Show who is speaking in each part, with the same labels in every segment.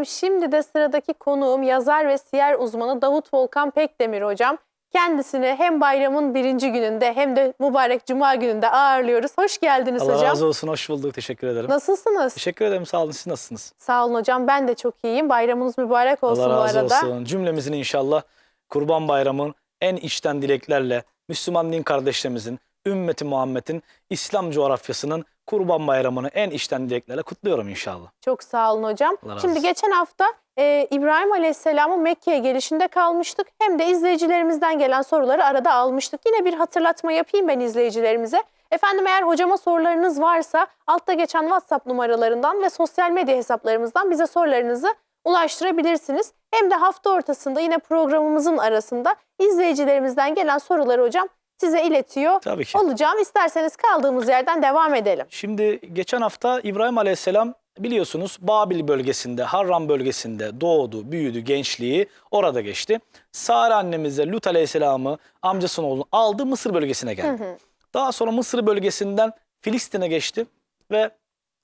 Speaker 1: Efendim şimdi de sıradaki konuğum yazar ve siyer uzmanı Davut Volkan Pekdemir hocam. Kendisini hem bayramın birinci gününde hem de mübarek cuma gününde ağırlıyoruz. Hoş geldiniz
Speaker 2: Allah
Speaker 1: hocam.
Speaker 2: razı olsun, hoş bulduk. Teşekkür ederim.
Speaker 1: Nasılsınız?
Speaker 2: Teşekkür ederim, sağ olun. Siz nasılsınız?
Speaker 1: Sağ olun hocam ben de çok iyiyim. Bayramınız mübarek olsun
Speaker 2: Allah
Speaker 1: bu
Speaker 2: razı
Speaker 1: arada.
Speaker 2: olsun. Cümlemizin inşallah Kurban Bayramı'nın en içten dileklerle Müslüman din kardeşlerimizin, ümmeti Muhammed'in, İslam coğrafyasının Kurban Bayramı'nı en içten dileklerle kutluyorum inşallah.
Speaker 1: Çok sağ olun hocam.
Speaker 2: Allah
Speaker 1: Şimdi geçen hafta e, İbrahim Aleyhisselam'ın Mekke'ye gelişinde kalmıştık. Hem de izleyicilerimizden gelen soruları arada almıştık. Yine bir hatırlatma yapayım ben izleyicilerimize. Efendim eğer hocama sorularınız varsa altta geçen WhatsApp numaralarından ve sosyal medya hesaplarımızdan bize sorularınızı ulaştırabilirsiniz. Hem de hafta ortasında yine programımızın arasında izleyicilerimizden gelen soruları hocam size iletiyor
Speaker 2: Tabii ki.
Speaker 1: olacağım. İsterseniz kaldığımız yerden devam edelim.
Speaker 2: Şimdi geçen hafta İbrahim Aleyhisselam biliyorsunuz Babil bölgesinde, Harran bölgesinde doğdu, büyüdü, gençliği orada geçti. Sara annemiz de Lut Aleyhisselam'ı amcasının oğlunu aldı Mısır bölgesine geldi. Daha sonra Mısır bölgesinden Filistin'e geçti ve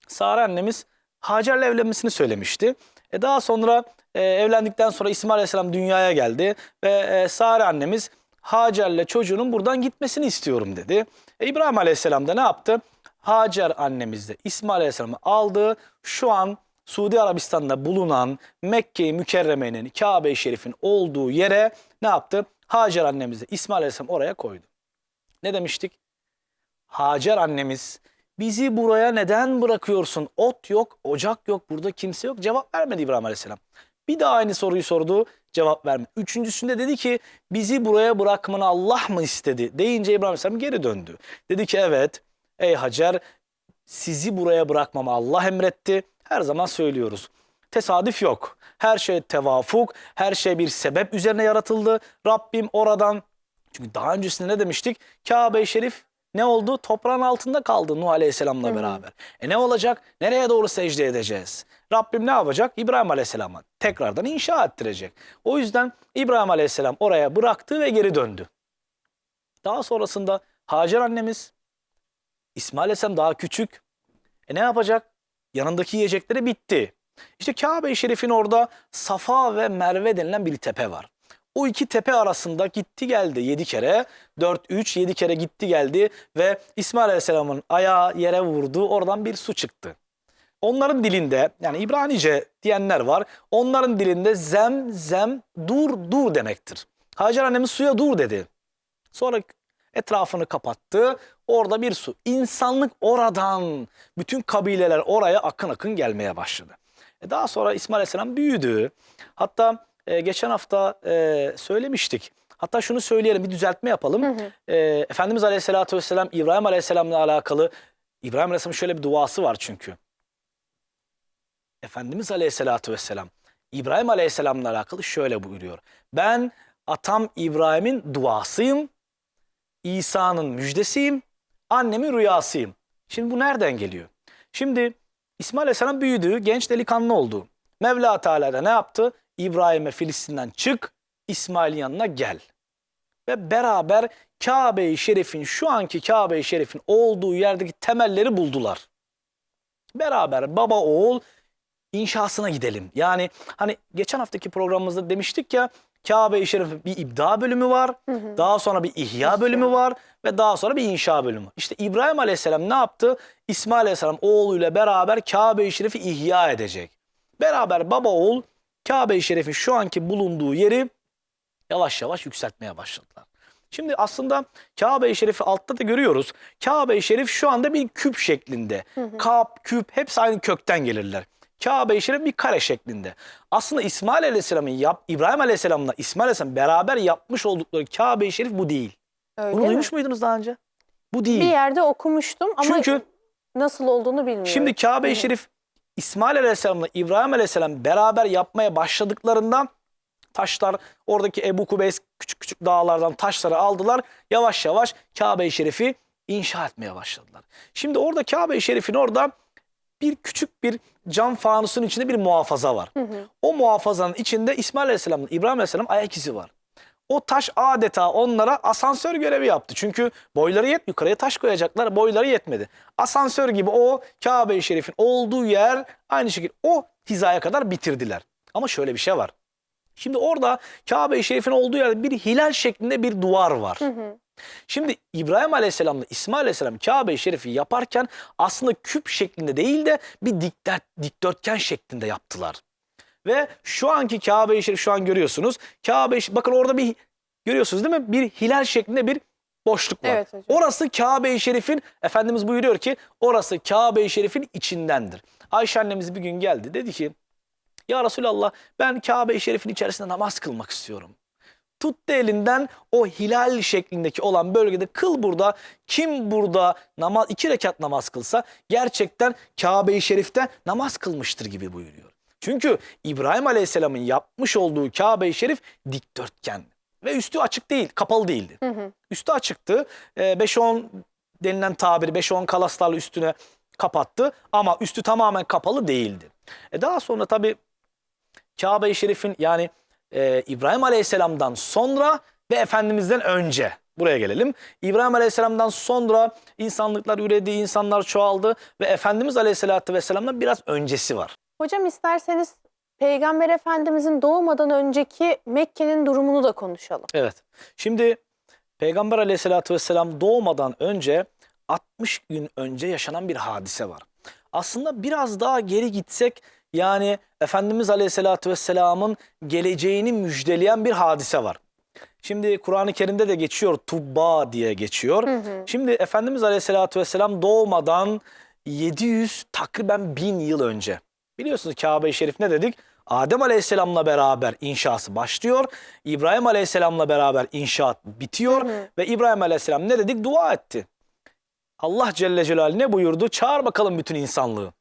Speaker 2: Sara annemiz Hacer'le evlenmesini söylemişti. E daha sonra e, evlendikten sonra İsmail Aleyhisselam dünyaya geldi ve e, Sara annemiz Hacer'le çocuğunun buradan gitmesini istiyorum dedi. E, İbrahim Aleyhisselam da ne yaptı? Hacer annemiz de İsmail Aleyhisselam'ı aldı. Şu an Suudi Arabistan'da bulunan Mekke-i Mükerreme'nin Kabe-i Şerif'in olduğu yere ne yaptı? Hacer annemiz de İsmail Aleyhisselam oraya koydu. Ne demiştik? Hacer annemiz bizi buraya neden bırakıyorsun? Ot yok, ocak yok, burada kimse yok. Cevap vermedi İbrahim Aleyhisselam. Bir daha aynı soruyu sordu, cevap vermedi. Üçüncüsünde dedi ki bizi buraya bırakmanı Allah mı istedi? Deyince İbrahim Aleyhisselam geri döndü. Dedi ki evet ey Hacer sizi buraya bırakmamı Allah emretti. Her zaman söylüyoruz. Tesadüf yok. Her şey tevafuk, her şey bir sebep üzerine yaratıldı. Rabbim oradan çünkü daha öncesinde ne demiştik? Kabe-i Şerif ne oldu? Toprağın altında kaldı Nuh Aleyhisselam'la beraber. E ne olacak? Nereye doğru secde edeceğiz? Rabbim ne yapacak? İbrahim Aleyhisselam'a tekrardan inşa ettirecek. O yüzden İbrahim Aleyhisselam oraya bıraktı ve geri döndü. Daha sonrasında Hacer annemiz, İsmail Aleyhisselam daha küçük. E ne yapacak? Yanındaki yiyecekleri bitti. İşte Kabe-i Şerif'in orada Safa ve Merve denilen bir tepe var. O iki tepe arasında gitti geldi 7 kere. 4, 3, 7 kere gitti geldi ve İsmail Aleyhisselam'ın ayağı yere vurdu. Oradan bir su çıktı. Onların dilinde yani İbranice diyenler var. Onların dilinde zem zem dur dur demektir. Hacer annemiz suya dur dedi. Sonra etrafını kapattı. Orada bir su. İnsanlık oradan, bütün kabileler oraya akın akın gelmeye başladı. E daha sonra İsmail Aleyhisselam büyüdü. Hatta e, geçen hafta e, söylemiştik. Hatta şunu söyleyelim, bir düzeltme yapalım. E, Efendimiz Aleyhisselatü Vesselam İbrahim Aleyhisselam'la alakalı, İbrahim Aleyhisselam'ın şöyle bir duası var çünkü. Efendimiz Aleyhisselatü Vesselam İbrahim Aleyhisselam'la alakalı şöyle buyuruyor. Ben atam İbrahim'in duasıyım, İsa'nın müjdesiyim, annemin rüyasıyım. Şimdi bu nereden geliyor? Şimdi İsmail Aleyhisselam büyüdü, genç delikanlı oldu. Mevla Teala da ne yaptı? İbrahim'e Filistin'den çık, İsmail'in yanına gel. Ve beraber Kabe-i Şerif'in, şu anki Kabe-i Şerif'in olduğu yerdeki temelleri buldular. Beraber baba oğul inşasına gidelim. Yani hani geçen haftaki programımızda demiştik ya Kabe-i Şerif'in bir ibda bölümü var. Daha sonra bir ihya bölümü var ve daha sonra bir inşa bölümü. İşte İbrahim Aleyhisselam ne yaptı? İsmail Aleyhisselam oğluyla beraber Kabe-i Şerif'i ihya edecek. Beraber baba oğul Kabe-i Şerif'in şu anki bulunduğu yeri yavaş yavaş yükseltmeye başladılar. Şimdi aslında Kabe-i Şerif'i altta da görüyoruz. Kabe-i Şerif şu anda bir küp şeklinde. Kap, küp hepsi aynı kökten gelirler. Kabe-i Şerif bir kare şeklinde. Aslında İsmail Aleyhisselam'ın yap, İbrahim Aleyhisselam'la İsmail Aleyhisselam beraber yapmış oldukları Kabe-i Şerif bu değil.
Speaker 1: Öyle
Speaker 2: Bunu
Speaker 1: mi?
Speaker 2: duymuş muydunuz daha önce? Bu değil.
Speaker 1: Bir yerde okumuştum ama
Speaker 2: Çünkü
Speaker 1: nasıl olduğunu bilmiyorum.
Speaker 2: Şimdi Kabe-i Şerif İsmail Aleyhisselam'la İbrahim Aleyhisselam beraber yapmaya başladıklarında taşlar oradaki Ebu Kubeys küçük küçük dağlardan taşları aldılar. Yavaş yavaş Kabe-i Şerif'i inşa etmeye başladılar. Şimdi orada Kabe-i Şerif'in orada bir küçük bir cam fanusun içinde bir muhafaza var. O muhafazanın içinde İsmail Aleyhisselam'la İbrahim Aleyhisselam ayak izi var. O taş adeta onlara asansör görevi yaptı. Çünkü boyları yet yukarıya taş koyacaklar. Boyları yetmedi. Asansör gibi o Kabe-i Şerif'in olduğu yer aynı şekilde o hizaya kadar bitirdiler. Ama şöyle bir şey var. Şimdi orada Kabe-i Şerif'in olduğu yerde bir hilal şeklinde bir duvar var. Şimdi İbrahim Aleyhisselam'la İsmail Aleyhisselam Kabe-i Şerif'i yaparken aslında küp şeklinde değil de bir dikdört, dikdörtgen şeklinde yaptılar. Ve şu anki Kabe-i Şerif şu an görüyorsunuz. Şerif- bakın orada bir görüyorsunuz değil mi? Bir hilal şeklinde bir boşluk var.
Speaker 1: Evet hocam.
Speaker 2: Orası Kabe-i Şerif'in Efendimiz buyuruyor ki orası Kabe-i Şerif'in içindendir. Ayşe annemiz bir gün geldi dedi ki ya Resulallah ben Kabe-i Şerif'in içerisinde namaz kılmak istiyorum. Tuttu elinden o hilal şeklindeki olan bölgede kıl burada. Kim burada namaz iki rekat namaz kılsa gerçekten Kabe-i Şerif'te namaz kılmıştır gibi buyuruyor. Çünkü İbrahim Aleyhisselam'ın yapmış olduğu Kabe-i Şerif dikdörtgen ve üstü açık değil, kapalı değildi. Üstü açıktı. Ee, 5-10 denilen tabir 5-10 kalaslarla üstüne kapattı ama üstü tamamen kapalı değildi. E daha sonra tabii Kabe-i Şerif'in yani e, İbrahim Aleyhisselam'dan sonra ve Efendimiz'den önce buraya gelelim. İbrahim Aleyhisselam'dan sonra insanlıklar üredi, insanlar çoğaldı ve Efendimiz Aleyhisselatü Vesselam'dan biraz öncesi var.
Speaker 1: Hocam isterseniz Peygamber Efendimizin doğmadan önceki Mekke'nin durumunu da konuşalım.
Speaker 2: Evet. Şimdi Peygamber Aleyhisselatü Vesselam doğmadan önce 60 gün önce yaşanan bir hadise var. Aslında biraz daha geri gitsek yani Efendimiz Aleyhisselatü Vesselam'ın geleceğini müjdeleyen bir hadise var. Şimdi Kur'an-ı Kerim'de de geçiyor Tubba diye geçiyor. Şimdi Efendimiz Aleyhisselatü Vesselam doğmadan 700 takriben 1000 yıl önce. Biliyorsunuz Kabe-i Şerif ne dedik? Adem Aleyhisselam'la beraber inşası başlıyor. İbrahim Aleyhisselam'la beraber inşaat bitiyor. Ve İbrahim Aleyhisselam ne dedik? Dua etti. Allah Celle Celaluhu ne buyurdu? Çağır bakalım bütün insanlığı.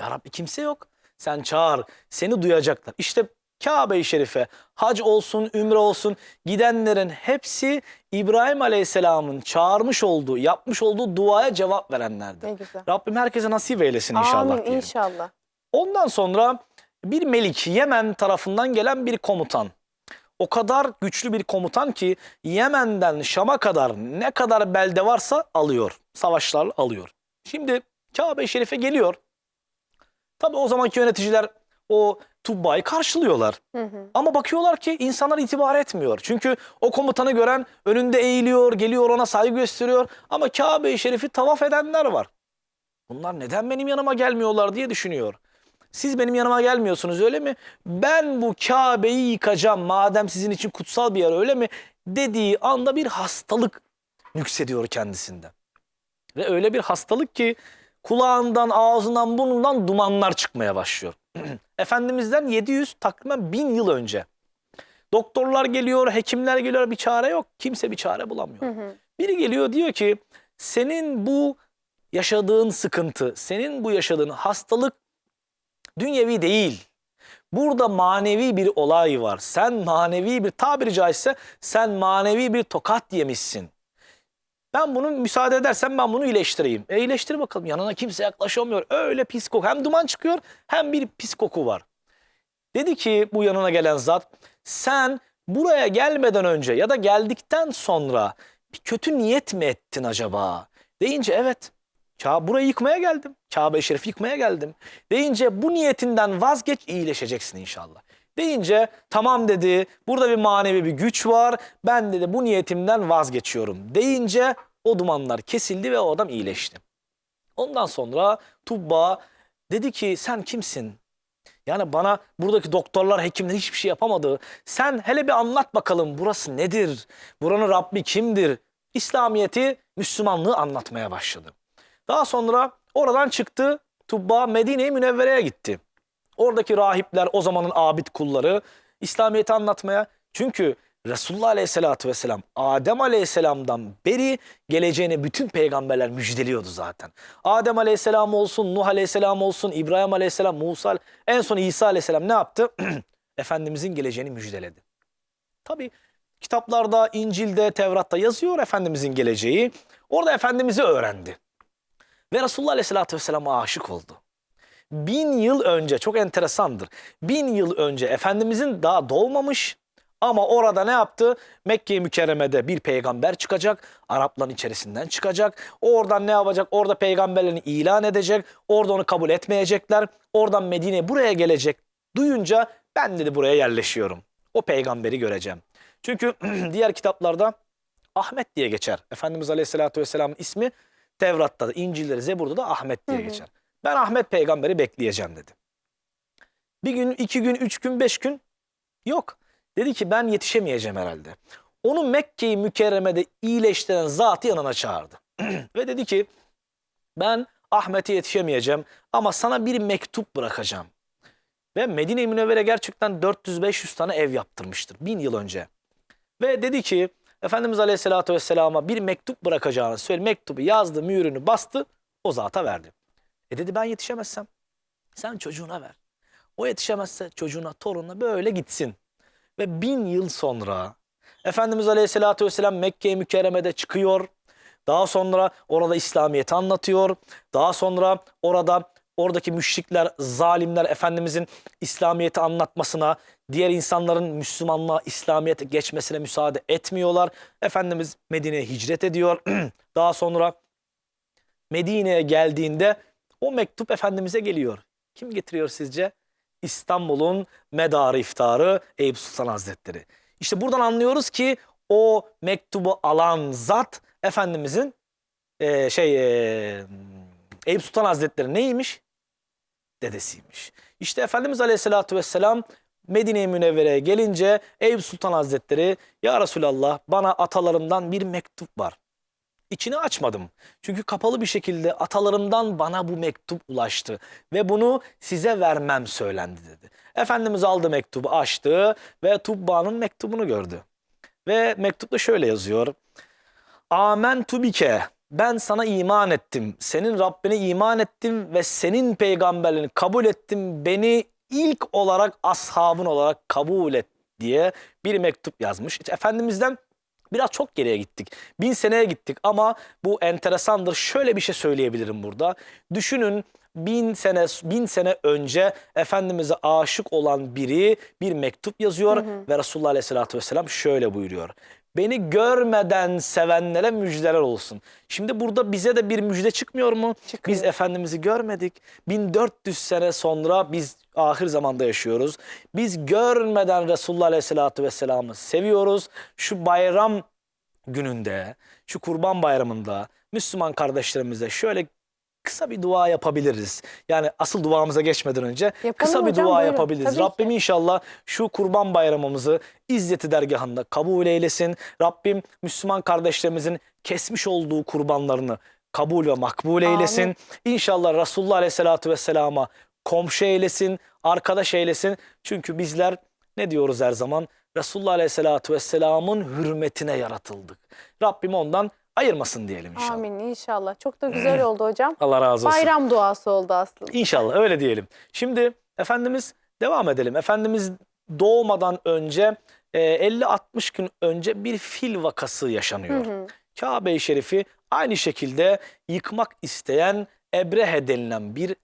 Speaker 2: Ya Rabbi kimse yok. Sen çağır. Seni duyacaklar. İşte Kabe-i Şerife hac olsun, ümre olsun gidenlerin hepsi İbrahim Aleyhisselam'ın çağırmış olduğu, yapmış olduğu duaya cevap verenlerdi.
Speaker 1: Ne güzel.
Speaker 2: Rabbim herkese nasip eylesin inşallah.
Speaker 1: Amin
Speaker 2: diyelim.
Speaker 1: inşallah.
Speaker 2: Ondan sonra bir melik Yemen tarafından gelen bir komutan. O kadar güçlü bir komutan ki Yemen'den Şam'a kadar ne kadar belde varsa alıyor. Savaşlarla alıyor. Şimdi Kabe-i Şerif'e geliyor. Tabii o zamanki yöneticiler o Tubba'yı karşılıyorlar.
Speaker 1: Hı hı.
Speaker 2: Ama bakıyorlar ki insanlar itibar etmiyor. Çünkü o komutanı gören önünde eğiliyor, geliyor ona saygı gösteriyor. Ama Kabe-i Şerif'i tavaf edenler var. Bunlar neden benim yanıma gelmiyorlar diye düşünüyor. Siz benim yanıma gelmiyorsunuz öyle mi? Ben bu Kabe'yi yıkacağım madem sizin için kutsal bir yer öyle mi? Dediği anda bir hastalık yükseliyor kendisinde. Ve öyle bir hastalık ki kulağından, ağzından, burnundan dumanlar çıkmaya başlıyor. Efendimizden 700 takriben 1000 yıl önce. Doktorlar geliyor, hekimler geliyor bir çare yok. Kimse bir çare bulamıyor.
Speaker 1: Hı hı.
Speaker 2: Biri geliyor diyor ki senin bu yaşadığın sıkıntı, senin bu yaşadığın hastalık dünyevi değil. Burada manevi bir olay var. Sen manevi bir tabiri caizse sen manevi bir tokat yemişsin. Ben bunu müsaade edersen ben bunu iyileştireyim. E iyileştir bakalım. Yanına kimse yaklaşamıyor. Öyle pis koku. Hem duman çıkıyor hem bir pis koku var. Dedi ki bu yanına gelen zat sen buraya gelmeden önce ya da geldikten sonra bir kötü niyet mi ettin acaba? Deyince evet. Ka burayı yıkmaya geldim. Kabe-i Şerif yıkmaya geldim. Deyince bu niyetinden vazgeç iyileşeceksin inşallah. Deyince tamam dedi burada bir manevi bir güç var. Ben dedi bu niyetimden vazgeçiyorum. Deyince o dumanlar kesildi ve o adam iyileşti. Ondan sonra Tubba dedi ki sen kimsin? Yani bana buradaki doktorlar, hekimler hiçbir şey yapamadı. Sen hele bir anlat bakalım burası nedir? Buranın Rabbi kimdir? İslamiyeti, Müslümanlığı anlatmaya başladı. Daha sonra oradan çıktı Tubba Medine-i Münevvere'ye gitti. Oradaki rahipler o zamanın abid kulları İslamiyet'i anlatmaya. Çünkü Resulullah Aleyhisselatü Vesselam Adem Aleyhisselam'dan beri geleceğini bütün peygamberler müjdeliyordu zaten. Adem Aleyhisselam olsun, Nuh Aleyhisselam olsun, İbrahim Aleyhisselam, Musa, en son İsa Aleyhisselam ne yaptı? Efendimizin geleceğini müjdeledi. Tabi kitaplarda, İncil'de, Tevrat'ta yazıyor Efendimizin geleceği. Orada Efendimiz'i öğrendi. Ve Resulullah Aleyhisselatü Vesselam'a aşık oldu. Bin yıl önce çok enteresandır. Bin yıl önce Efendimizin daha doğmamış Ama orada ne yaptı? Mekke-i Mükerreme'de bir peygamber çıkacak. Arapların içerisinden çıkacak. O oradan ne yapacak? Orada peygamberlerini ilan edecek. Orada onu kabul etmeyecekler. Oradan Medine buraya gelecek. Duyunca ben dedi buraya yerleşiyorum. O peygamberi göreceğim. Çünkü diğer kitaplarda Ahmet diye geçer. Efendimiz Aleyhisselatü Vesselam'ın ismi Tevrat'ta da, İncil'de, Zebur'da da Ahmet diye
Speaker 1: Hı hı.
Speaker 2: geçer. Ben Ahmet peygamberi bekleyeceğim dedi. Bir gün, iki gün, üç gün, beş gün yok. Dedi ki ben yetişemeyeceğim herhalde. Onu Mekke'yi Mükerreme'de iyileştiren zatı yanına çağırdı. Ve dedi ki ben Ahmet'e yetişemeyeceğim ama sana bir mektup bırakacağım. Ve Medine-i Münevvere gerçekten 400-500 tane ev yaptırmıştır bin yıl önce. Ve dedi ki Efendimiz Aleyhisselatü Vesselam'a bir mektup bırakacağını söyle. Mektubu yazdı, mühürünü bastı, o zata verdi. E dedi ben yetişemezsem sen çocuğuna ver. O yetişemezse çocuğuna, torununa böyle gitsin. Ve bin yıl sonra Efendimiz Aleyhisselatü Vesselam Mekke-i Mükerreme'de çıkıyor. Daha sonra orada İslamiyet'i anlatıyor. Daha sonra orada oradaki müşrikler, zalimler Efendimizin İslamiyet'i anlatmasına, diğer insanların Müslümanlığa, İslamiyet'e geçmesine müsaade etmiyorlar. Efendimiz Medine'ye hicret ediyor. Daha sonra Medine'ye geldiğinde o mektup Efendimiz'e geliyor. Kim getiriyor sizce? İstanbul'un medarı iftarı Eyüp Sultan Hazretleri. İşte buradan anlıyoruz ki o mektubu alan zat Efendimiz'in eee, şey eee, Eyüp Sultan Hazretleri neymiş? Dedesiymiş. İşte Efendimiz Aleyhisselatü Vesselam Medine-i Münevvere'ye gelince Eyüp Sultan Hazretleri ya Resulallah bana atalarımdan bir mektup var. İçini açmadım. Çünkü kapalı bir şekilde atalarımdan bana bu mektup ulaştı ve bunu size vermem söylendi dedi. Efendimiz aldı mektubu açtı ve Tubba'nın mektubunu gördü. Ve mektupta şöyle yazıyor. Amen tubike. Ben sana iman ettim. Senin Rabbine iman ettim ve senin peygamberliğini kabul ettim. Beni ilk olarak ashabın olarak kabul et diye bir mektup yazmış. İşte Efendimiz'den biraz çok geriye gittik. Bin seneye gittik ama bu enteresandır. Şöyle bir şey söyleyebilirim burada. Düşünün bin sene bin sene önce Efendimiz'e aşık olan biri bir mektup yazıyor ve Resulullah Aleyhisselatü Vesselam şöyle buyuruyor. Beni görmeden sevenlere müjdeler olsun. Şimdi burada bize de bir müjde çıkmıyor mu?
Speaker 1: Çıkıyor.
Speaker 2: Biz Efendimiz'i görmedik. 1400 sene sonra biz ahir zamanda yaşıyoruz. Biz görmeden Resulullah Aleyhisselatü Vesselam'ı seviyoruz. Şu bayram gününde, şu kurban bayramında Müslüman kardeşlerimize şöyle kısa bir dua yapabiliriz. Yani asıl duamıza geçmeden önce
Speaker 1: Yapalım
Speaker 2: kısa bir
Speaker 1: hocam,
Speaker 2: dua
Speaker 1: buyurun.
Speaker 2: yapabiliriz.
Speaker 1: Tabii ki.
Speaker 2: Rabbim inşallah şu kurban bayramımızı İzzeti dergahında kabul eylesin. Rabbim Müslüman kardeşlerimizin kesmiş olduğu kurbanlarını kabul ve makbul eylesin. İnşallah Resulullah Aleyhisselatü Vesselam'a komşu eylesin, arkadaş eylesin. Çünkü bizler ne diyoruz her zaman? Resulullah Aleyhisselatü Vesselam'ın hürmetine yaratıldık. Rabbim ondan ayırmasın diyelim inşallah.
Speaker 1: Amin inşallah. Çok da güzel oldu hocam.
Speaker 2: Allah razı olsun.
Speaker 1: Bayram duası oldu aslında.
Speaker 2: İnşallah öyle diyelim. Şimdi Efendimiz devam edelim. Efendimiz doğmadan önce e, 50-60 gün önce bir fil vakası yaşanıyor. Kabe-i Şerif'i aynı şekilde yıkmak isteyen Ebrehe denilen bir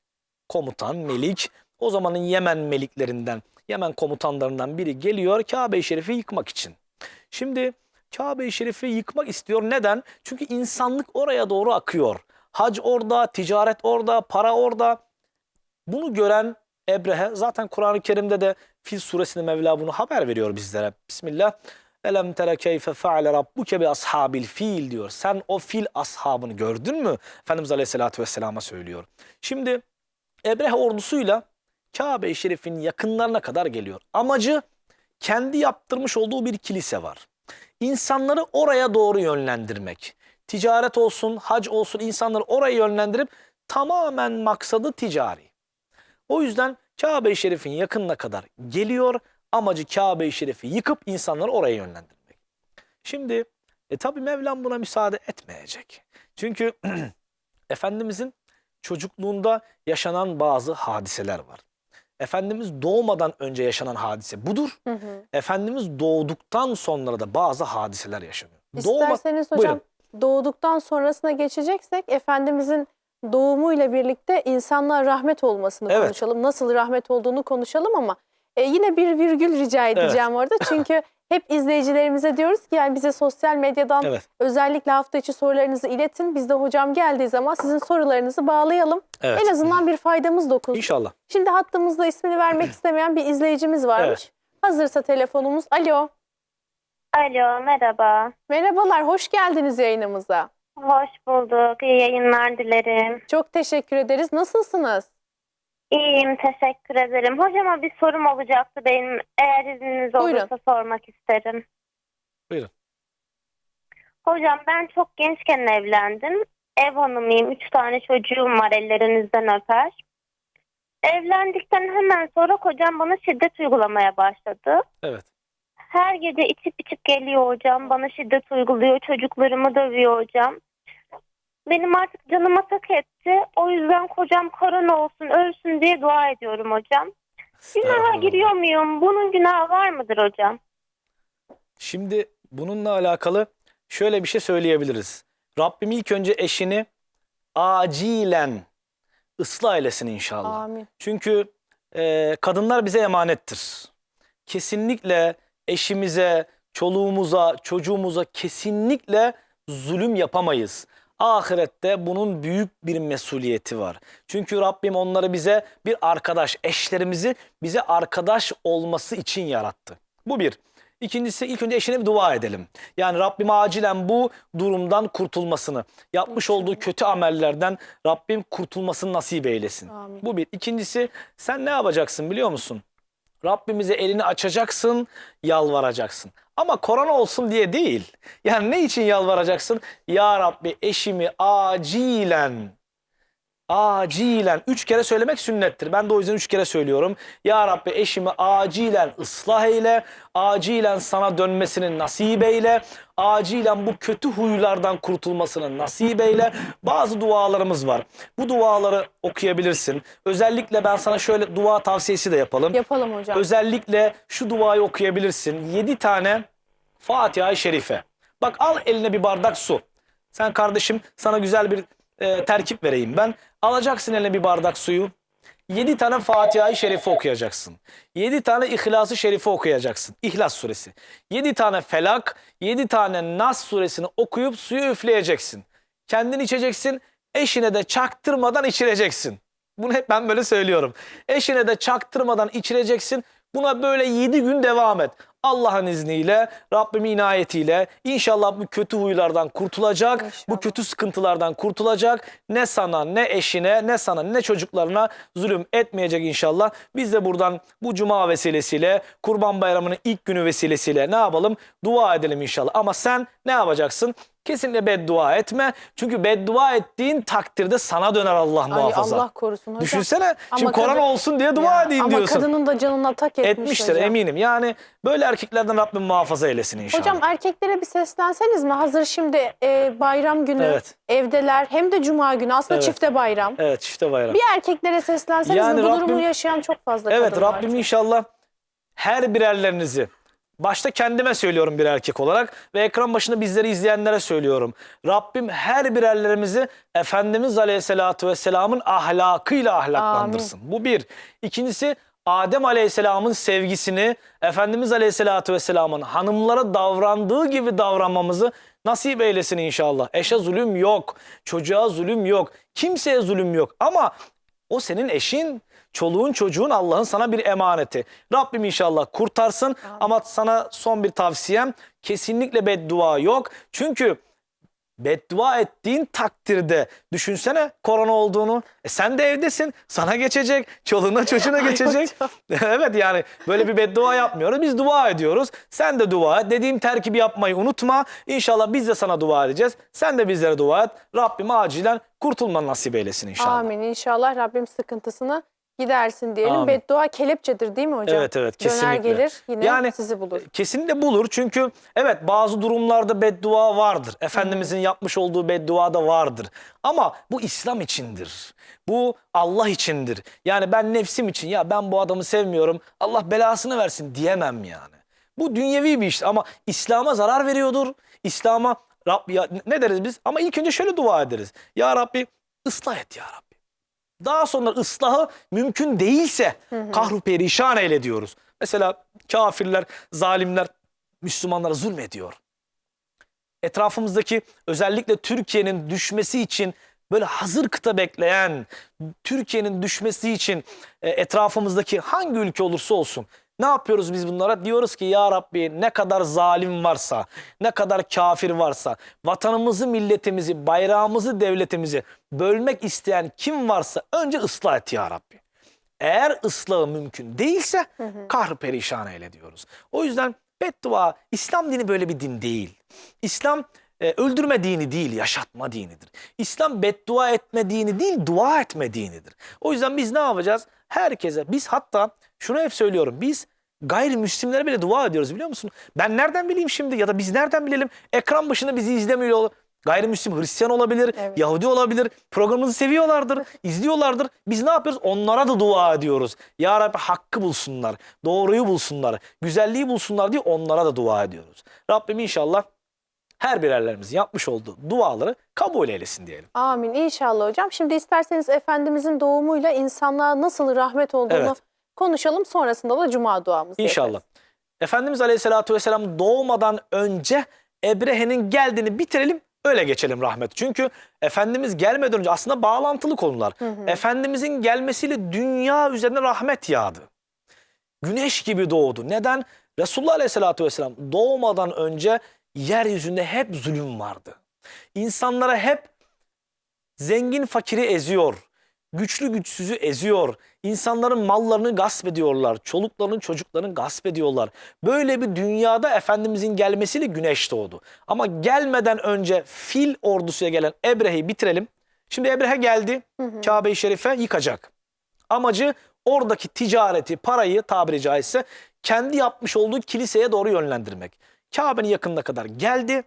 Speaker 2: komutan, melik. O zamanın Yemen meliklerinden, Yemen komutanlarından biri geliyor Kabe-i Şerif'i yıkmak için. Şimdi Kabe-i Şerif'i yıkmak istiyor. Neden? Çünkü insanlık oraya doğru akıyor. Hac orada, ticaret orada, para orada. Bunu gören Ebrehe zaten Kur'an-ı Kerim'de de Fil suresinde Mevla bunu haber veriyor bizlere. Bismillah. Elem tere keyfe feale rabbuke bi ashabil fil diyor. Sen o fil ashabını gördün mü? Efendimiz Aleyhisselatü Vesselam'a söylüyor. Şimdi Ebrehe ordusuyla Kabe-i Şerif'in yakınlarına kadar geliyor. Amacı kendi yaptırmış olduğu bir kilise var. İnsanları oraya doğru yönlendirmek. Ticaret olsun, hac olsun insanları oraya yönlendirip tamamen maksadı ticari. O yüzden Kabe-i Şerif'in yakınına kadar geliyor. Amacı Kabe-i Şerif'i yıkıp insanları oraya yönlendirmek. Şimdi e, tabi Mevlam buna müsaade etmeyecek. Çünkü Efendimizin çocukluğunda yaşanan bazı hadiseler var. Efendimiz doğmadan önce yaşanan hadise budur.
Speaker 1: Hı hı.
Speaker 2: Efendimiz doğduktan sonra da bazı hadiseler yaşanıyor. Doğma-
Speaker 1: İsterseniz hocam
Speaker 2: Buyurun.
Speaker 1: doğduktan sonrasına geçeceksek Efendimizin doğumuyla birlikte insanlığa rahmet olmasını
Speaker 2: Evet.
Speaker 1: konuşalım. Nasıl rahmet olduğunu konuşalım ama e, yine bir virgül rica edeceğim orada. Çünkü hep izleyicilerimize diyoruz ki yani bize sosyal medyadan
Speaker 2: Evet.
Speaker 1: özellikle hafta içi sorularınızı iletin. Biz de hocam geldiği zaman sizin sorularınızı bağlayalım.
Speaker 2: Evet.
Speaker 1: En azından bir faydamız dokunsun.
Speaker 2: İnşallah.
Speaker 1: Şimdi hattımızda ismini vermek istemeyen bir izleyicimiz varmış.
Speaker 2: Evet.
Speaker 1: Hazırsa telefonumuz. Alo.
Speaker 3: Alo, merhaba.
Speaker 1: Merhabalar, hoş geldiniz yayınımıza.
Speaker 3: Hoş bulduk. İyi yayınlar dilerim.
Speaker 1: Çok teşekkür ederiz. Nasılsınız?
Speaker 3: İyiyim, teşekkür ederim. Hocama bir sorum olacaktı benim. Eğer izniniz
Speaker 1: Buyurun.
Speaker 3: olursa sormak isterim.
Speaker 2: Buyurun.
Speaker 3: Hocam ben çok gençken evlendim. Ev hanımıyım. Üç tane çocuğum var ellerinizden öper. Evlendikten hemen sonra kocam bana şiddet uygulamaya başladı.
Speaker 2: Evet.
Speaker 3: Her gece içip içip geliyor hocam. Bana şiddet uyguluyor. Çocuklarımı dövüyor hocam. Benim artık canıma tak etti. O yüzden kocam korona olsun, ölsün diye dua ediyorum hocam. Günaha
Speaker 2: Estağfurullah.
Speaker 3: giriyor muyum? Bunun günahı var mıdır hocam?
Speaker 2: Şimdi bununla alakalı şöyle bir şey söyleyebiliriz. Rabbim ilk önce eşini acilen ıslah eylesin inşallah.
Speaker 1: Amin.
Speaker 2: Çünkü e, kadınlar bize emanettir. Kesinlikle eşimize, çoluğumuza, çocuğumuza kesinlikle zulüm yapamayız. Ahirette bunun büyük bir mesuliyeti var. Çünkü Rabbim onları bize bir arkadaş, eşlerimizi bize arkadaş olması için yarattı. Bu bir. İkincisi ilk önce eşine bir dua edelim. Yani Rabbim acilen bu durumdan kurtulmasını, yapmış olduğu kötü amellerden Rabbim kurtulmasını nasip eylesin.
Speaker 1: Amin.
Speaker 2: Bu bir. İkincisi sen ne yapacaksın biliyor musun? Rabbimize elini açacaksın, yalvaracaksın. Ama korona olsun diye değil. Yani ne için yalvaracaksın? Ya Rabbi eşimi acilen acilen üç kere söylemek sünnettir. Ben de o yüzden üç kere söylüyorum. Ya Rabbi eşimi acilen ıslah eyle, acilen sana dönmesini nasip eyle, acilen bu kötü huylardan kurtulmasını nasip eyle. Bazı dualarımız var. Bu duaları okuyabilirsin. Özellikle ben sana şöyle dua tavsiyesi de yapalım.
Speaker 1: Yapalım hocam.
Speaker 2: Özellikle şu duayı okuyabilirsin. 7 tane Fatiha-i Şerife. Bak al eline bir bardak su. Sen kardeşim sana güzel bir e, terkip vereyim ben. Alacaksın eline bir bardak suyu. 7 tane Fatiha-i Şerife okuyacaksın. 7 tane İhlas-ı Şerife okuyacaksın. İhlas suresi. 7 tane Felak, 7 tane Nas suresini okuyup suyu üfleyeceksin. Kendin içeceksin, eşine de çaktırmadan içireceksin. Bunu hep ben böyle söylüyorum. Eşine de çaktırmadan içireceksin. Buna böyle 7 gün devam et. Allah'ın izniyle, Rabbimin inayetiyle inşallah bu kötü huylardan kurtulacak. Bu
Speaker 1: İnşallah.
Speaker 2: kötü sıkıntılardan kurtulacak. Ne sana, ne eşine, ne sana, ne çocuklarına zulüm etmeyecek inşallah. Biz de buradan bu cuma vesilesiyle, Kurban Bayramı'nın ilk günü vesilesiyle ne yapalım? Dua edelim inşallah. Ama sen ne yapacaksın? Kesinlikle beddua etme. Çünkü beddua ettiğin takdirde sana döner Allah
Speaker 1: Ay
Speaker 2: muhafaza.
Speaker 1: Allah korusun hocam.
Speaker 2: Düşünsene
Speaker 1: Ama
Speaker 2: şimdi
Speaker 1: kadın-
Speaker 2: korona olsun diye dua
Speaker 1: Ya,
Speaker 2: edeyim
Speaker 1: ama
Speaker 2: diyorsun.
Speaker 1: kadının da canına tak etmiş
Speaker 2: Etmiştir
Speaker 1: hocam.
Speaker 2: eminim. Yani böyle erkeklerden Rabbim muhafaza eylesin inşallah.
Speaker 1: Hocam erkeklere bir seslenseniz mi? Hazır şimdi e, bayram günü
Speaker 2: Evet.
Speaker 1: evdeler hem de cuma günü aslında
Speaker 2: Evet.
Speaker 1: çifte bayram.
Speaker 2: Evet çifte bayram.
Speaker 1: Bir erkeklere seslenseniz
Speaker 2: Yani
Speaker 1: mi? Bu
Speaker 2: Rabbim-
Speaker 1: durumu yaşayan çok fazla
Speaker 2: Evet
Speaker 1: kadın var.
Speaker 2: Rabbim inşallah her birerlerinizi başta kendime söylüyorum bir erkek olarak ve ekran başında bizleri izleyenlere söylüyorum. Rabbim her birerlerimizi Efendimiz Aleyhisselatü Vesselam'ın ahlakıyla ahlaklandırsın. Bu bir. İkincisi Adem Aleyhisselam'ın sevgisini Efendimiz Aleyhisselatü Vesselam'ın hanımlara davrandığı gibi davranmamızı nasip eylesin inşallah. Eşe zulüm yok, çocuğa zulüm yok, kimseye zulüm yok ama o senin eşin, çoluğun çocuğun Allah'ın sana bir emaneti. Rabbim inşallah kurtarsın ama sana son bir tavsiyem kesinlikle beddua yok. Çünkü beddua ettiğin takdirde düşünsene korona olduğunu. E sen de evdesin. Sana geçecek. Çoluğuna çocuğuna geçecek. evet yani böyle bir beddua yapmıyoruz. Biz dua ediyoruz. Sen de dua et. Dediğim terkibi yapmayı unutma. İnşallah biz de sana dua edeceğiz. Sen de bizlere dua et. Rabbim acilen kurtulmanı nasip eylesin inşallah.
Speaker 1: Amin. İnşallah Rabbim sıkıntısını gidersin diyelim.
Speaker 2: Amin.
Speaker 1: Beddua kelepçedir değil mi hocam?
Speaker 2: Evet, evet,
Speaker 1: Döner
Speaker 2: kesinlikle.
Speaker 1: gelir yine
Speaker 2: Yani-
Speaker 1: sizi bulur.
Speaker 2: Kesinlikle bulur çünkü evet bazı durumlarda beddua vardır. Efendimizin yapmış olduğu beddua da vardır. Ama bu İslam içindir. Bu Allah içindir. Yani ben nefsim için ya ben bu adamı sevmiyorum Allah belasını versin diyemem yani. Bu dünyevi bir iş ama İslam'a zarar veriyordur. İslam'a Rab, ya, ne deriz biz? Ama ilk önce şöyle dua ederiz. Ya Rabbi ıslah et ya Rabbi. Daha sonra ıslahı mümkün değilse kahru perişan eyle diyoruz. Mesela kafirler, zalimler Müslümanlara zulmediyor. Etrafımızdaki özellikle Türkiye'nin düşmesi için böyle hazır kıta bekleyen, Türkiye'nin düşmesi için e, etrafımızdaki hangi ülke olursa olsun ne yapıyoruz biz bunlara? Diyoruz ki ya Rabbi ne kadar zalim varsa, ne kadar kafir varsa, vatanımızı, milletimizi, bayrağımızı, devletimizi bölmek isteyen kim varsa önce ıslah et ya Rabbi. Eğer ıslahı mümkün değilse kahr perişan eyle diyoruz. O yüzden beddua, İslam dini böyle bir din değil. İslam e, öldürme dini değil, yaşatma dinidir. İslam beddua etme dini değil, dua etme dinidir. O yüzden biz ne yapacağız? Herkese, biz hatta şunu hep söylüyorum, biz gayrimüslimlere bile dua ediyoruz biliyor musun? Ben nereden bileyim şimdi ya da biz nereden bilelim? Ekran başında bizi izlemiyor. Gayrimüslim Hristiyan olabilir,
Speaker 1: Evet.
Speaker 2: Yahudi olabilir. Programımızı seviyorlardır, izliyorlardır. Biz ne yapıyoruz? Onlara da dua ediyoruz. Ya Rabbi hakkı bulsunlar, doğruyu bulsunlar, güzelliği bulsunlar diye onlara da dua ediyoruz. Rabbim inşallah her birerlerimizin yapmış olduğu duaları kabul eylesin diyelim.
Speaker 1: Amin inşallah hocam. Şimdi isterseniz Efendimizin doğumuyla insanlığa nasıl rahmet olduğunu
Speaker 2: Evet.
Speaker 1: Konuşalım. Sonrasında da cuma duamızı
Speaker 2: İnşallah.
Speaker 1: yaparız.
Speaker 2: Efendimiz Aleyhisselatü Vesselam doğmadan önce Ebrehe'nin geldiğini bitirelim öyle geçelim rahmet. Çünkü Efendimiz gelmeden önce aslında bağlantılı konular. Efendimizin gelmesiyle dünya üzerine rahmet yağdı. Güneş gibi doğdu. Neden? Resulullah Aleyhisselatü Vesselam doğmadan önce yeryüzünde hep zulüm vardı. İnsanlara hep zengin fakiri eziyor. Güçlü güçsüzü eziyor. İnsanların mallarını gasp ediyorlar. Çoluklarının çocuklarını gasp ediyorlar. Böyle bir dünyada Efendimizin gelmesiyle güneş doğdu. Ama gelmeden önce fil ordusuyla gelen Ebrehe'yi bitirelim. Şimdi Ebrehe geldi. Kabe-i Şerife yıkacak. Amacı oradaki ticareti, parayı tabiri caizse kendi yapmış olduğu kiliseye doğru yönlendirmek. Kabe'nin yakınına kadar geldi.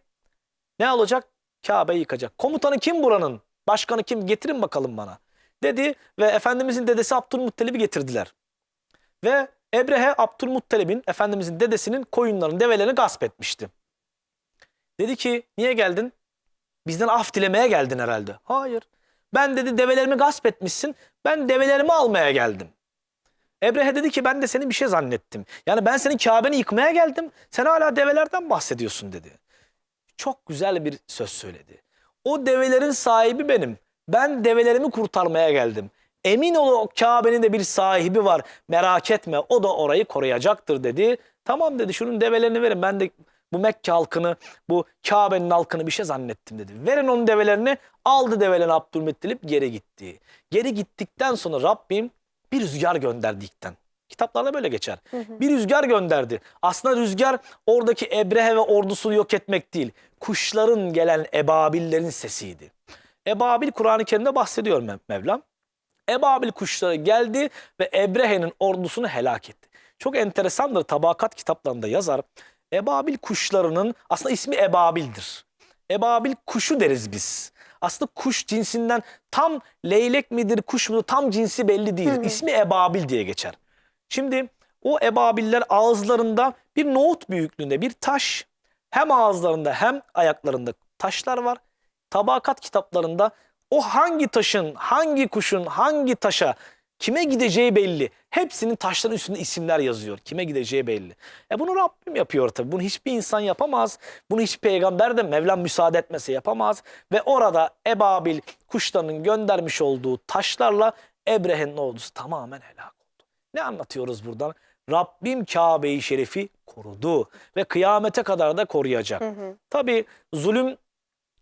Speaker 2: Ne olacak? Kabe'yi yıkacak. Komutanı kim buranın? Başkanı kim? Getirin bakalım bana. Dedi ve Efendimizin dedesi Abdülmuttalib'i getirdiler. Ve Ebrehe Abdülmuttalib'in, Efendimizin dedesinin koyunlarını, develerini gasp etmişti. Dedi ki niye geldin? Bizden af dilemeye geldin herhalde. Hayır. Ben dedi develerimi gasp etmişsin. Ben develerimi almaya geldim. Ebrehe dedi ki ben de seni bir şey zannettim. Yani ben senin Kabe'ni yıkmaya geldim. Sen hala develerden bahsediyorsun dedi. Çok güzel bir söz söyledi. O develerin sahibi benim. Ben develerimi kurtarmaya geldim. Emin ol Kabe'nin de bir sahibi var. Merak etme o da orayı koruyacaktır dedi. Tamam dedi şunun develerini verin. Ben de bu Mekke halkını, bu Kabe'nin halkını bir şey zannettim dedi. Verin onun develerini. Aldı develerini Abdülmuttalip geri gitti. Geri gittikten sonra Rabbim bir rüzgar gönderdi ilkten. Kitaplarda böyle geçer. Bir rüzgar gönderdi. Aslında rüzgar oradaki Ebrehe ve ordusunu yok etmek değil. Kuşların gelen ebabillerin sesiydi. Ebabil Kur'an-ı Kerim'de bahsediyor Mev- Mevlam. Ebabil kuşları geldi ve Ebrehe'nin ordusunu helak etti. Çok enteresandır tabakat kitaplarında yazar. Ebabil kuşlarının aslında ismi Ebabil'dir. Ebabil kuşu deriz biz. Aslında kuş cinsinden tam leylek midir kuş mudur tam cinsi belli değil. İsmi Ebabil diye geçer. Şimdi o ebabiller ağızlarında bir nohut büyüklüğünde bir taş hem ağızlarında hem ayaklarında taşlar var. Tabakat kitaplarında o hangi taşın, hangi kuşun, hangi taşa kime gideceği belli. Hepsinin taşların üstünde isimler yazıyor. Kime gideceği belli. E bunu Rabbim yapıyor tabii. Bunu hiçbir insan yapamaz. Bunu hiç peygamber de Mevlam müsaade etmese yapamaz. Ve orada Ebabil kuşlarının göndermiş olduğu taşlarla Ebrehe'nin ordusu tamamen helak oldu. Ne anlatıyoruz buradan? Rabbim Kabe-i Şerif'i korudu ve kıyamete kadar da koruyacak. Tabii zulüm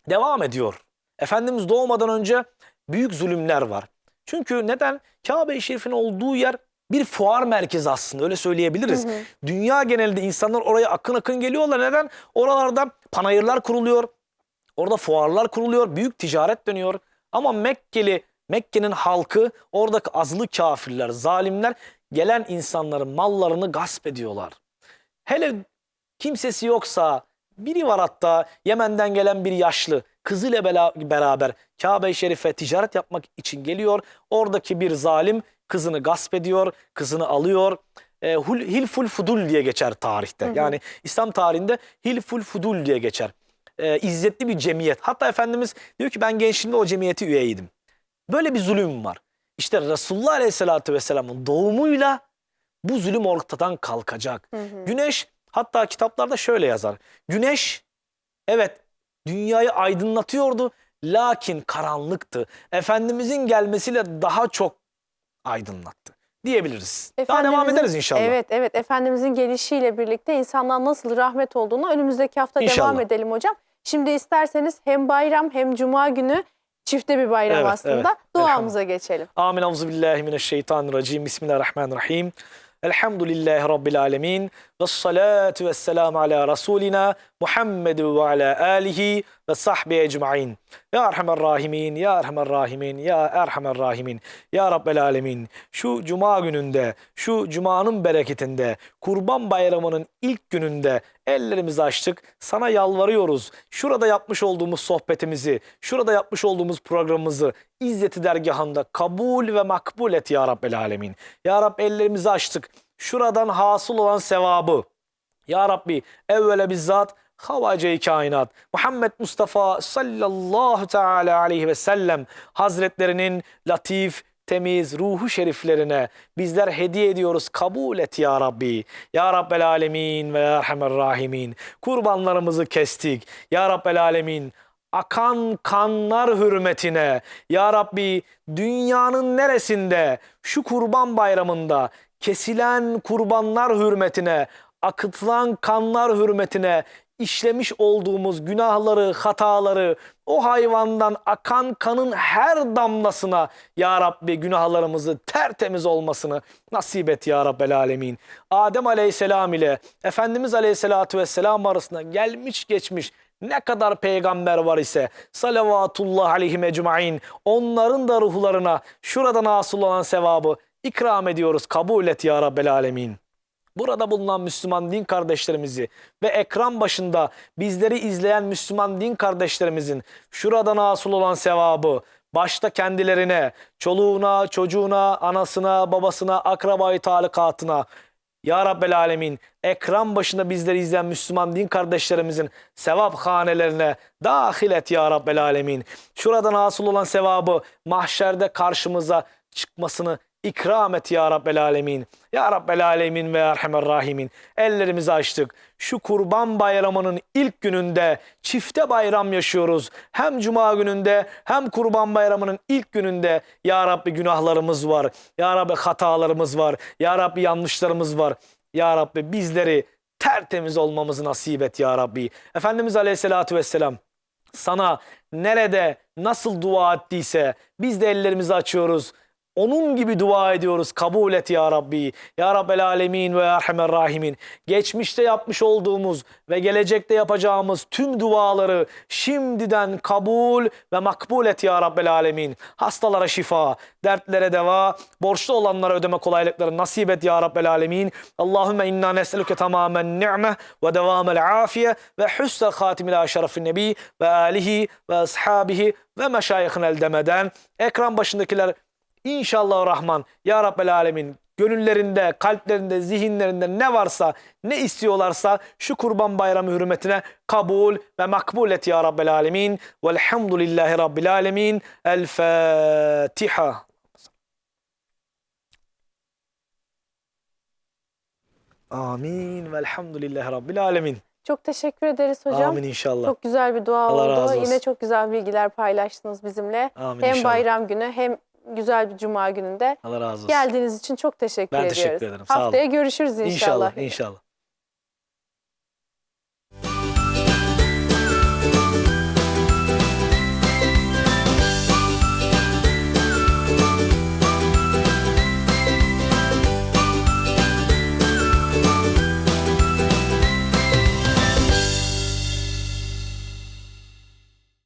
Speaker 2: devam ediyor. Efendimiz doğmadan önce büyük zulümler var. Çünkü neden? Kabe-i Şerif'in olduğu yer bir fuar merkezi aslında öyle söyleyebiliriz. Dünya genelinde insanlar oraya akın akın geliyorlar. Neden? Oralarda panayırlar kuruluyor. Orada fuarlar kuruluyor. Büyük ticaret dönüyor. Ama Mekkeli, Mekke'nin halkı, oradaki azılı kafirler, zalimler gelen insanların mallarını gasp ediyorlar. Hele kimsesi yoksa biri var hatta Yemen'den gelen bir yaşlı kızıyla beraber Kabe-i Şerif'e ticaret yapmak için geliyor. Oradaki bir zalim kızını gasp ediyor, kızını alıyor. E, hul- Hilful Fudul diye geçer tarihte. Yani İslam tarihinde Hilful Fudul diye geçer. E, izzetli bir cemiyet. Hatta Efendimiz diyor ki ben gençliğimde o cemiyeti üyeydim. Böyle bir zulüm var. İşte Resulullah Aleyhisselatü Vesselam'ın doğumuyla bu zulüm ortadan kalkacak. Güneş Hatta kitaplarda şöyle yazar. Güneş evet dünyayı aydınlatıyordu lakin karanlıktı. Efendimizin gelmesiyle daha çok aydınlattı diyebiliriz. Daha devam ederiz inşallah.
Speaker 1: Evet evet Efendimizin gelişiyle birlikte insanlar nasıl rahmet olduğunu önümüzdeki hafta
Speaker 2: İnşallah.
Speaker 1: devam edelim hocam. Şimdi isterseniz hem bayram hem cuma günü çifte bir bayram
Speaker 2: Evet,
Speaker 1: aslında.
Speaker 2: evet.
Speaker 1: Duamıza geçelim.
Speaker 2: Amin. Euzu billahi mineşşeytanirracim. Bismillahirrahmanirrahim. Elhamdülillahi rabbil alamin. Ves salatu vesselam ala rasulina Muhammed ve ala alihi ve sahbihi ecmaîn. Ya Erhamer Rahimin, Ya Erhamer Rahimin, Ya Erhamer Rahimin, Ya Rabbel Alemin. Şu cuma gününde, şu cumanın bereketinde, Kurban Bayramı'nın ilk gününde ellerimizi açtık. Sana yalvarıyoruz. Şurada yapmış olduğumuz sohbetimizi, şurada yapmış olduğumuz programımızı İzzeti dergahında kabul ve makbul et Ya Rabbel Alemin. Ya Rab ellerimizi açtık. Şuradan hasıl olan sevabı, ya Rabbi evvele bizzat havacı kainat Muhammed Mustafa sallallahu teala aleyhi ve sellem hazretlerinin latif temiz ruhu şeriflerine bizler hediye ediyoruz. Kabul et ya Rabbi. Ya Rabbel Alemin ve Erhamer Rahimin. Kurbanlarımızı kestik. Ya Rabbel Alemin akan kanlar hürmetine ya Rabbi dünyanın neresinde şu kurban bayramında kesilen kurbanlar hürmetine akıtılan kanlar hürmetine işlemiş olduğumuz günahları, hataları, o hayvandan akan kanın her damlasına ya Rabbi günahlarımızı tertemiz olmasını nasip et ya Rabbel Alemin. Adem Aleyhisselam ile Efendimiz Aleyhisselatü Vesselam arasında gelmiş geçmiş ne kadar peygamber var ise salavatullah aleyhim ecmain onların da ruhlarına şuradan hasıl olan sevabı ikram ediyoruz. Kabul et ya Rabbel Alemin. Burada bulunan Müslüman din kardeşlerimizi ve ekran başında bizleri izleyen Müslüman din kardeşlerimizin şuradan hasıl olan sevabı başta kendilerine, çoluğuna, çocuğuna, anasına, babasına, akrabayı talikatına ya Rabbel Alemin ekran başında bizleri izleyen Müslüman din kardeşlerimizin sevap hanelerine dahil et ya Rabbel Alemin. Şuradan hasıl olan sevabı mahşerde karşımıza çıkmasını ikram et ya Rabbel Alemin. Ya Rabbel Alemin ve Erhamer Rahimin. Ellerimizi açtık. Şu kurban bayramının ilk gününde çifte bayram yaşıyoruz. Hem cuma gününde hem kurban bayramının ilk gününde Ya Rabbi günahlarımız var. Ya Rabbi hatalarımız var. Ya Rabbi yanlışlarımız var. Ya Rabbi bizleri tertemiz olmamızı nasip et Ya Rabbi. Efendimiz Aleyhisselatü Vesselam sana nerede nasıl dua ettiyse biz de ellerimizi açıyoruz. Onun gibi dua ediyoruz. Kabul et ya Rabbi. Ya Rabbel Alemin ve Erhamer Rahimin. Geçmişte yapmış olduğumuz ve gelecekte yapacağımız tüm duaları şimdiden kabul ve makbul et ya Rabbel Alemin. Hastalara şifa, dertlere deva, borçlu olanlara ödeme kolaylıkları nasip et ya Rabbel Alemin. Allahümme inna nes'eluke tamamen ni'me ve devamel afiye ve hüsnel hatimil aşerefin nebi ve alihi ve ashabihi ve meşayihin demeden ekran başındakiler İnşallah Rahman Ya Rabbel Alemin gönüllerinde, kalplerinde, zihinlerinde ne varsa, ne istiyorlarsa şu kurban bayramı hürmetine kabul ve makbul et Ya Rabbel Alemin. Velhamdülillahi Rabbil Alemin. El Fatiha. Amin. Velhamdülillahi Rabbil Alemin.
Speaker 1: Çok teşekkür ederiz hocam.
Speaker 2: Amin inşallah.
Speaker 1: Çok güzel bir dua
Speaker 2: Allah
Speaker 1: oldu. Yine çok güzel bilgiler paylaştınız bizimle.
Speaker 2: Amin
Speaker 1: hem
Speaker 2: inşallah.
Speaker 1: bayram günü hem güzel bir cuma gününde.
Speaker 2: Allah razı olsun.
Speaker 1: Geldiğiniz için çok teşekkür
Speaker 2: Ben
Speaker 1: ediyoruz.
Speaker 2: teşekkür ederim. Sağ olun.
Speaker 1: Haftaya görüşürüz inşallah.
Speaker 2: İnşallah, inşallah.